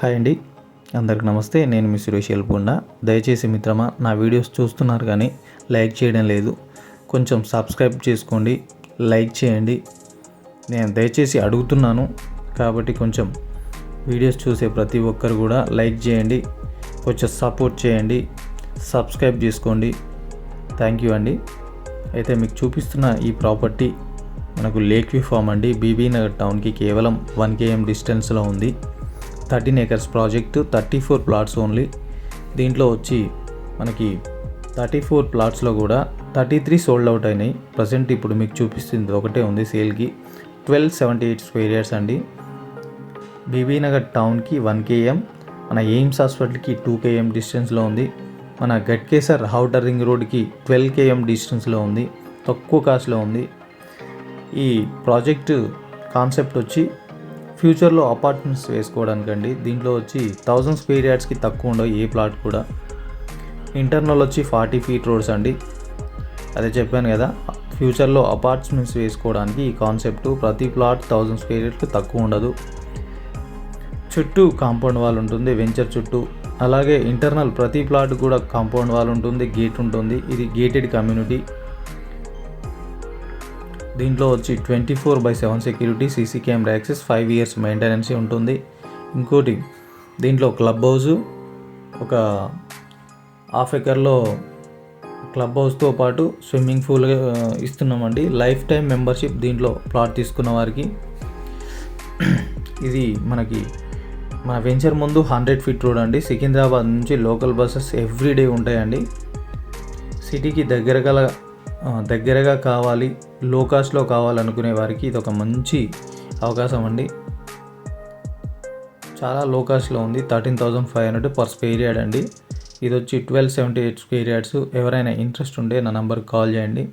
Hi అండి. అందరికి నమస్తే నేను మీ సురేష్ ఎల్పుండ దయచేసి మిత్రమా నా వీడియోస్ చూస్తున్నారు కానీ లైక్ చేయడం లేదు. కొంచెం సబ్స్క్రైబ్ చేసుకోండి లైక్ చేయండి. నేను దయచేసి అడుగుతున్నాను కాబట్టి కొంచెం వీడియోస్ చూసే ప్రతి ఒక్కరు కూడా లైక్ చేయండి కొంచెం సపోర్ట్ చేయండి సబ్స్క్రైబ్ చేసుకోండి. థ్యాంక్ యూ అండి. అయితే మీకు చూపిస్తున్న ఈ ప్రాపర్టీ మనకు లేక్ వ్యూ ఫామ్ అండి. బీబీ నగర్ టౌన్కి కేవలం వన్ కేఎం డిస్టెన్స్లో ఉంది. Thirteen acres project thirty four plots only. దీంట్లో వచ్చి మనకి థర్టీ ఫోర్ ప్లాట్స్లో కూడా థర్టీ త్రీ సోల్డ్ అవుట్ అయినాయి. ప్రజెంట్ ఇప్పుడు మీకు చూపిస్తుంది ఒకటే ఉంది సేల్కి. Twelve seventy eight square yards అండి. బీబీనగర్ టౌన్కి వన్ కేఎం. మన ఎయిమ్స్ హాస్పిటల్కి టూ కేఎం డిస్టెన్స్లో ఉంది. మన గట్కేసర్ హౌటర్ రింగ్ రోడ్కి ట్వెల్వ్ కేఎం డిస్టెన్స్లో ఉంది. తక్కువ కాస్ట్లో ఉంది. ఈ ప్రాజెక్టు కాన్సెప్ట్ వచ్చి ఫ్యూచర్లో అపార్ట్మెంట్స్ వేసుకోవడానికండి. దీంట్లో వచ్చి థౌజండ్ స్క్వేర్ యార్డ్స్కి తక్కువ ఉండవు ఏ ప్లాట్ కూడా. ఇంటర్నల్ వచ్చి ఫార్టీ ఫీట్ రోడ్స్ అండి. అదే చెప్పాను కదా ఫ్యూచర్లో అపార్ట్మెంట్స్ వేసుకోవడానికి ఈ కాన్సెప్ట్ ప్రతి ప్లాట్ థౌజండ్ స్క్వేర్ యార్డ్స్కి తక్కువ ఉండదు. చుట్టూ కాంపౌండ్ వాల్ ఉంటుంది వెంచర్ చుట్టూ. అలాగే ఇంటర్నల్ ప్రతి ప్లాట్ కూడా కాంపౌండ్ వాల్ ఉంటుంది గేట్ ఉంటుంది. ఇది గేటెడ్ కమ్యూనిటీ. దీంట్లో వచ్చి twenty four by seven security CC camera access five years maintenance ఉంటుంది. ఇంకోటి దీంట్లో క్లబ్ హౌస్ ఒక హాఫ్ ఎకర్లో క్లబ్ హౌస్తో పాటు స్విమ్మింగ్ పూల్ ఇస్తున్నామండి. లైఫ్ టైం మెంబర్షిప్ దీంట్లో ప్లాట్ తీసుకున్న వారికి. ఇది మనకి మన వెంచర్ ముందు హండ్రెడ్ ఫీట్ రోడ్ అండి. సికింద్రాబాద్ నుంచి లోకల్ బస్సెస్ ఎవ్రీడే ఉంటాయండి. సిటీకి దగ్గర గల దగ్గరగా కావాలి లో కాస్ట్లో కావాలనుకునే వారికి ఇది ఒక మంచి అవకాశం అండి. చాలా లో కాస్ట్లో ఉంది thirteen thousand five hundred per square yard అండి. ఇది వచ్చి twelve seventy eight square yards ఎవరైనా ఇంట్రెస్ట్ ఉంటే నా నెంబర్కి కాల్ చేయండి.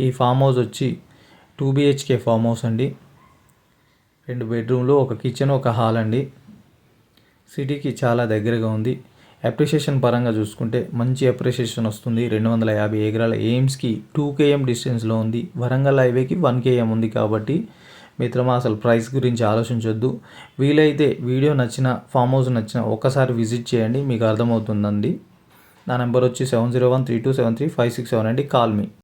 ఈ ఫామ్ హౌస్ వచ్చి టూ బిహెచ్కే ఫామ్ హౌస్ అండి. రెండు బెడ్రూమ్లు ఒక కిచెన్ ఒక హాల్ అండి. సిటీకి చాలా దగ్గరగా ఉంది. అప్రిషియేషన్ పరంగా చూసుకుంటే మంచి అప్రిషియేషన్ వస్తుంది. రెండు వందల యాభై ఎకరాల ఎయిమ్స్కి టూ కేఎం డిస్టెన్స్లో ఉంది. వరంగల్ హైవేకి వన్ కేఎం ఉంది కాబట్టి మిత్రమా అసలు ప్రైస్ గురించి ఆలోచించొద్దు. వీలైతే వీడియో నచ్చిన ఫామ్ హౌస్ నచ్చిన ఒక్కసారి విజిట్ చేయండి మీకు అర్థమవుతుందండి. నా నెంబర్ వచ్చి seven zero one three two seven three five six seven అండి కాల్ మీ